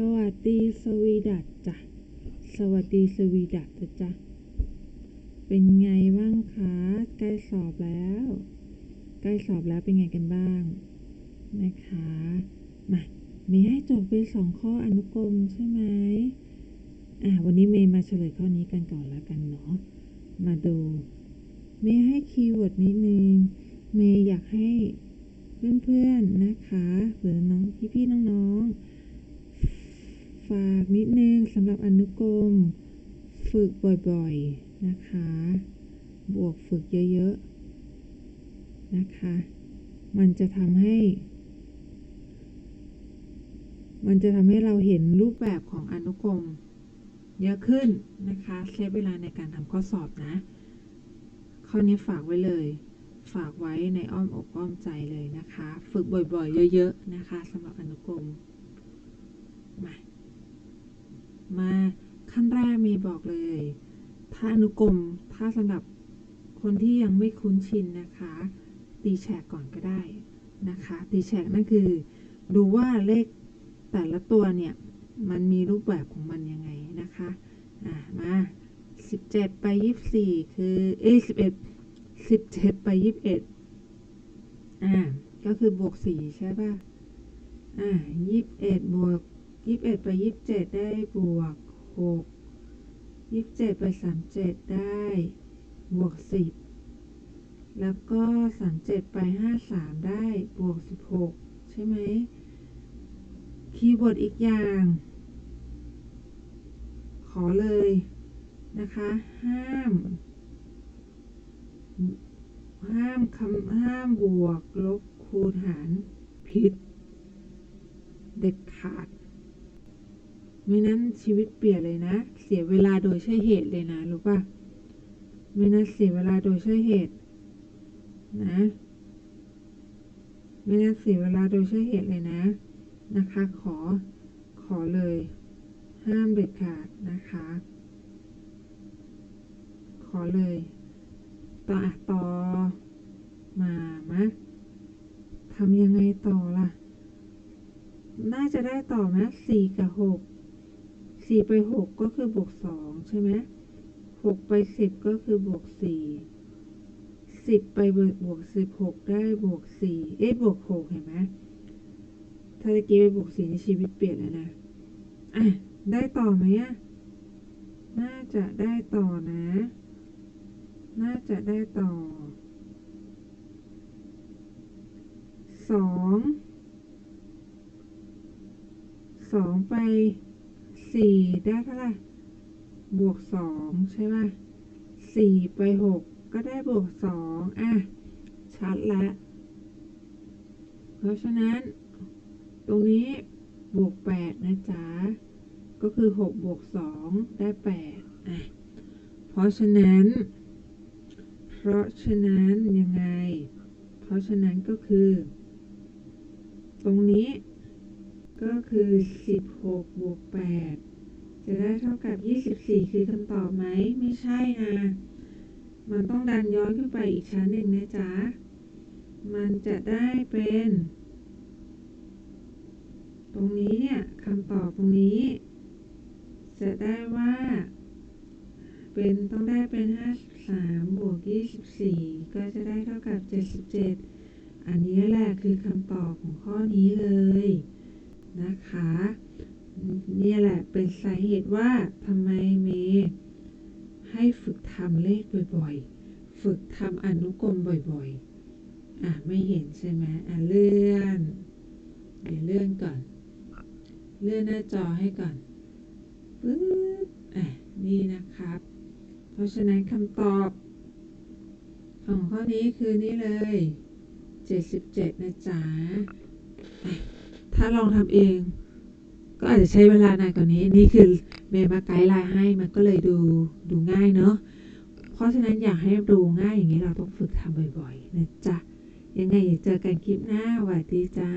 สวัสดีสวีดัตจ้ะ สวัสดีสวีดัตจ๊ะเป็นไงบ้างคะ ใกล้สอบแล้ว ใกล้สอบแล้วเป็นไงกันบ้าง นะคะ มามีให้จดไปสองข้ออนุกรมใช่ไหมอะวันนี้เมย์มาเฉลยข้อนี้กันก่อนแล้วกันเนาะ มาดู เมย์ให้คีย์เวิร์ดนิดนึง เมย์อยากให้เพื่อนๆนะคะ หรือน้องพี่ๆน้องๆ ฝากนิดนึงสำหรับอนุกรม ฝึกบ่อยๆนะคะ บวกฝึกเยอะๆนะคะ มันจะทำให้ มันจะทำให้เราเห็นรูปแบบของอนุกรม เยอะขึ้นนะคะใช้เวลาในการทำข้อสอบนะ ข้อนี้ฝากไว้เลย ฝากไว้ในอ้อมอกอ้อมใจเลยนะคะ ฝึกบ่อยๆ เยอะ ๆ นะคะสำหรับอนุกรม มาขั้นแรกมีบอกเลยถ้าอนุกรมถ้าสำหรับคนที่ยังไม่คุ้นชินนะคะ ตีแฉกก่อนก็ได้นะคะ ตีแฉกนั่นคือ ดูว่าเลขแต่ละตัวเนี่ย มันมีรูปแบบของมันยังไงนะคะอะมาสิบเจ็ดไปยี่สิบสี่คือเอ้สิบเอ็ดสิบเจ็ดไปยี่สิบเอ็ดอ่าก็คือบวกสี่ใช่ป่ะอ่ายี่สิบเอ็ดบวก ยี่สิบเอ็ดไปยี่สิบเจ็ดได้บวกหกยี่สิบเจ็ดไปสามเจ็ดได้บวกสิบแล้วก็สามเจ็ดไปห้าสามได้บวกสิบหกใช่ไหมคีย์เวิร์ดอีกอย่าง ขอเลยนะคะ ห้าม ห้ามคำห้ามบวกลบคูณหารผิด เด็ดขาด ไม่นั้นชีวิตเปลี่ยนเลยนะ เสียเวลาโดยใช่เหตุเลยนะรู้ป่ะไม่นั้นเสียเวลาโดยใช่เหตุ นะไม่นั้นเสียเวลาโดยใช่เหตุเลยนะ นะคะ ขอขอเลย ห้ามเด็ดขาดนะคะ ขอเลยต่อต่อมามะทำยังไงต่อล่ะ น่าจะได้ต่อไหมสี่กับหก สี่ไปหกก็คือบวกสองใช่ไหมหกไปสิบก็คือบวกสี่สิบไปบวกสิบหกได้บวกสี่เอ๊ะบวกหกเห็นไหมถ้าตะกี้ไปบวกสี่ในชีวิตเปลี่ยนแล้วนะอะได้ต่อไหมอะน่าจะได้ต่อนะ น่าจะได้ต่อสองสองไป สี่ได้เท่าไหร่บวกสองใช่ป่ะสี่ไปหกก็ได้บวกสองอะ ชัดล้วเพราะฉะนั้น ตรงนี้บวกแปดนะจ๊ะ ก็คือหกบวกสองได้แปดอะ เพราะฉะนั้น เพราะฉะนั้นยังไง เพราะฉะนั้นก็คือ ตรงนี้ ก็คือ 16 บวก 8 จะได้เท่ากับ 24 คือคำตอบไหม ไม่ใช่นะ มันต้องดันย้อนขึ้นไปอีกชั้นหนึ่งนะจ๊ะ มันจะได้เป็น ตรงนี้เนี่ยคำตอบตรงนี้ จะได้ว่า เป็นต้องได้เป็น 53 บวก 24 ก็จะได้เท่ากับ 77 อันนี้แหละคือคำตอบของข้อนี้เลย นะคะ นี่แหละเป็นสาเหตุว่าทำไมเมย์ให้ฝึกทำเลขบ่อยๆ ฝึกทำอนุกรมบ่อยๆ อะ ไม่เห็นใช่ไหมอะ เลื่อน เดี๋ยวเลื่อนก่อน เลื่อนหน้าจอให้ก่อนปึ๊บอะ นี่นะครับ เพราะฉะนั้นคำตอบ ของข้อนี้คือนี่เลย 77 นะจ๊ะ ลองทำเอง ก็อาจจะใช้เวลานานกว่านี้นี่คือเมย์มาไกด์ไลน์ให้มันก็เลยดูดูง่ายเนาะเพราะฉะนั้นอยากให้ดูง่ายอย่างนี้เราต้องฝึกทำบ่อยๆนะจ๊ะยังไงเจอกันคลิปหน้าสวัสดีจ้า